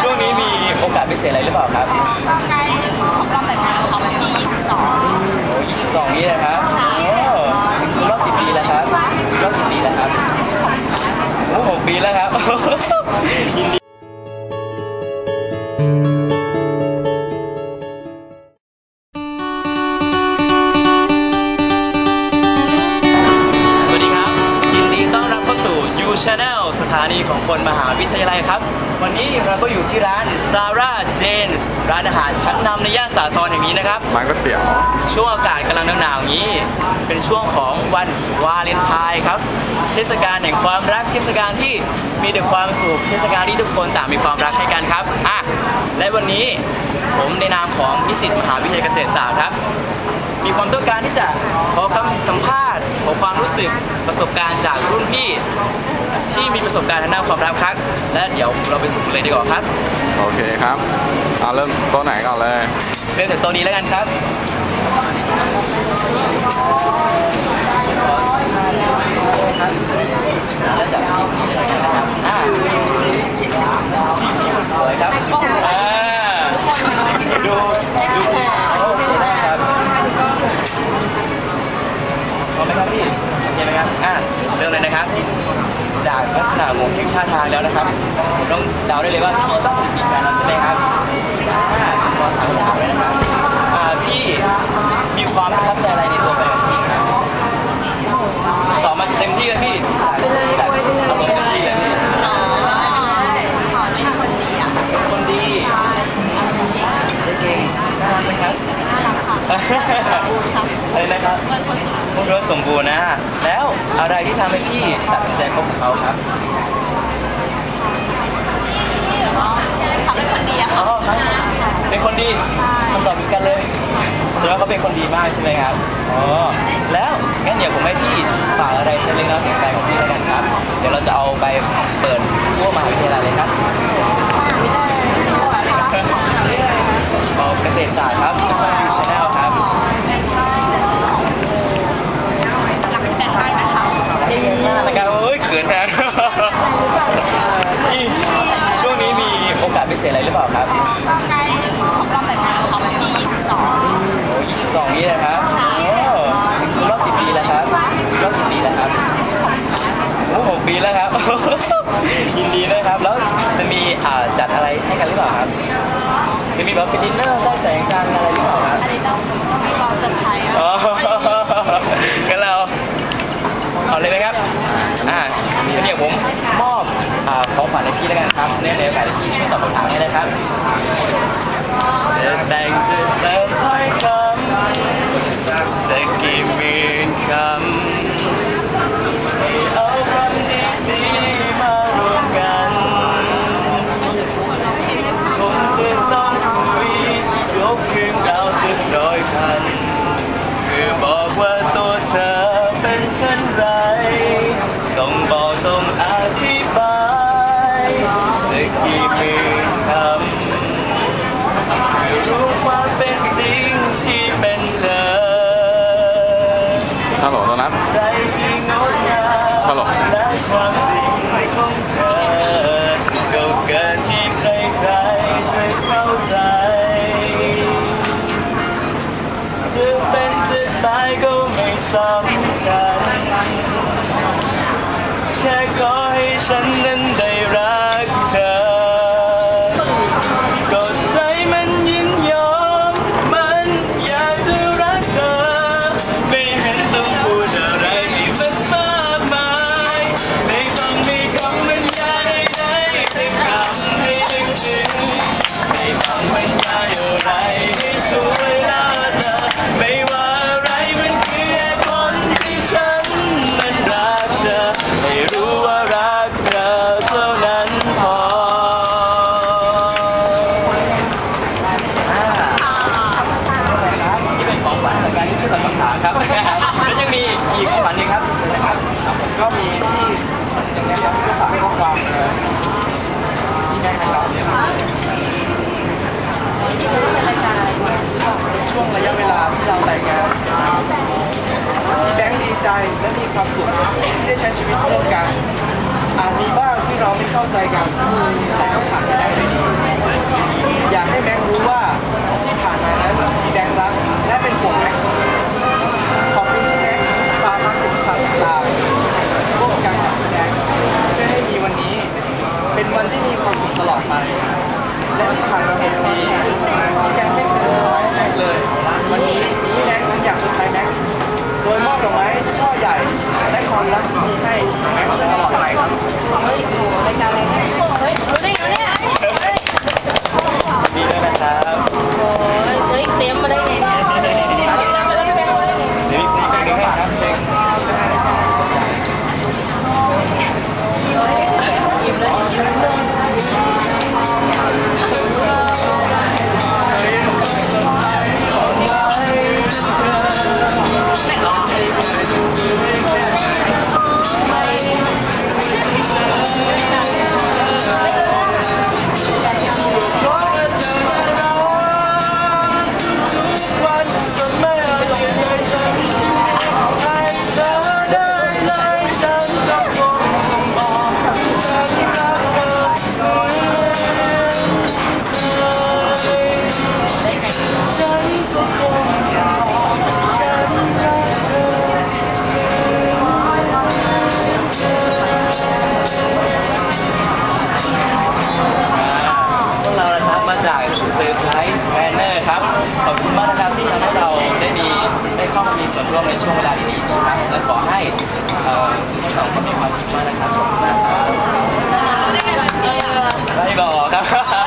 ช่วงนี้มีโอกาสพิเศษอะไรหรือเปล่าครับใกล้ของรอบแต่งงานของวันที่22โอ้ย22นี้นะครับโอ้รอบกี่ปีแล้วครับรอบกี่ปีแล้วครับโอ้หกปีแล้วครับ หาวิทยาลัยครับ วันนี้เราก็อยู่ที่ร้าน Sarah Jane's ร้านอาหารชั้นนำในย่านสาทรแห่งนี้นะครับ ร้านก๋วยเตี๋ยวช่วงอากาศกำลังหนาวๆอย่างนี้ เป็นช่วงของวันวาเลนไทน์ครับ เทศกาลแห่งความรัก เทศกาลที่มีแต่ความสุข เทศกาลที่ทุกคนต่างมีความรักให้กันครับ อะ และวันนี้ผมในนามของนิสิตมหาวิทยาลัยเกษตรศาสตร์ครับ มีความต้องการที่จะขอคำสัมภาษณ์ขอความรู้สึกประสบการณ์จากรุ่นพี่ ที่มีประสบการณ์ทางด้านความรักครับและเดี๋ยวเราไปสู่กันเลยดีกว่าครับโอเคครับเอาเริ่มโต๊ะไหนก่อนเลยเริ่มจากตัวนี้แล้วกันครับแล้วจากที่นี่เลยนะครับอ่าที่สวยครับอ่าดู ดูโอเคได้ครับพร้อมไหมครับพี่โอเคไหมครับ อ่า เริ่มเลยนะครับ จากลักษณะของทิศท่าทางแล้วนะครับผมต้องเดาได้เลยว่าพี่ต้องมีแฟนแล้วใช่ไหมครับอ่าขอถามคำถามเลยนะครับอ่าพี่มีความประทับใจอะไรในตัวแฟนของพี่ครับตอบมาเต็มที่เลยพี่แต่เอามาเต็มที่เลยพี่อ๋อขอไม่ทำคนดีอะคนดีใช่เก่งน่ารักไหมครับน่ารักค่ะบูรณ์ครับอะไรนะครับเงินคนสุดพวกเราสมบูรณ์นะแล้ว อะไรที่ทำให้พี่ตัดสินใจคบกับเขาครับอ๋อทำเป็นคนดีอะอ๋ค่ะอครับเป็นคนดีใช่คำตอบเหมือนกันเลยแสดงว่าเขาเป็นคนดีมากใช่ไหมครับอ๋อแล้วงั้นเดี๋ยวผมให้พี่ฝากอะไรสักเล็กน้อยถึงแฟนของพี่แล้วกันครับ เดี๋ยวเราจะเอาไปเปิดทั่วมหาวิทยาลัยเลยครับเอาเกษตรศาสตร์ครับช่องยูชาแนลครับ รักแต่บ้านนะคะ นะครับเอ้ยเขินแทน นี่ช่วงนี้มีโอกาสพิเศ ษอะไรหรือเปล่าครับใกล้ครบรอบแต่งงานของวันที่22โอ้ยี่สิบสองนี้นะครับค่ะโอ้รอบกี่ปีแล้วครับรอบกี่ปีแล้วครับโอ้หกปีแล้วครับ ยินดีด้วยครับ แล้วจะมีอ่าจัดอะไรให้กันหรือเปล่าครับ จะมีแบบเป็นดินเนอร์ใต้แสงจันทร์อะไรหรือเปล่าครับอันนี้ต้องมีรอเซอร์ไพรส์ ที่แล้วกันครับเนื่องในโอกาสที่ช่วยตอบคำถามให้นะครับจะแต่งจะเติม นจะตายก็ไม่สำคัญแค่ขอให้ฉันนั้นาครับ แล้วยังมีอีกของขวัญหนึงครับเชิญเลยครับก็มีที่อย่างนี้ครับฝากข้อความที่แม่ของเราเนี่ยช่วงระยะเวลาที่เราแต่งงานพี่แบงค์ดีใจและมีความสุขที่ได้ใช้ชีวิตร่วมกันอาจมีบ้างที่เราไม่เข้าใจกันแต่ก็ผ่านไปได้ด้วยดีอยากให้แบงรู้ว่า คุณมาตรการที่ทำให้เราได้มีได้เข้ามามีส่วนร่วมในช่วงเวลาที่ดีนี้ครับและขอให้ทุกคนเราก็มีความสุขมากนะครับขอบคุณมากครับได้บอกครับ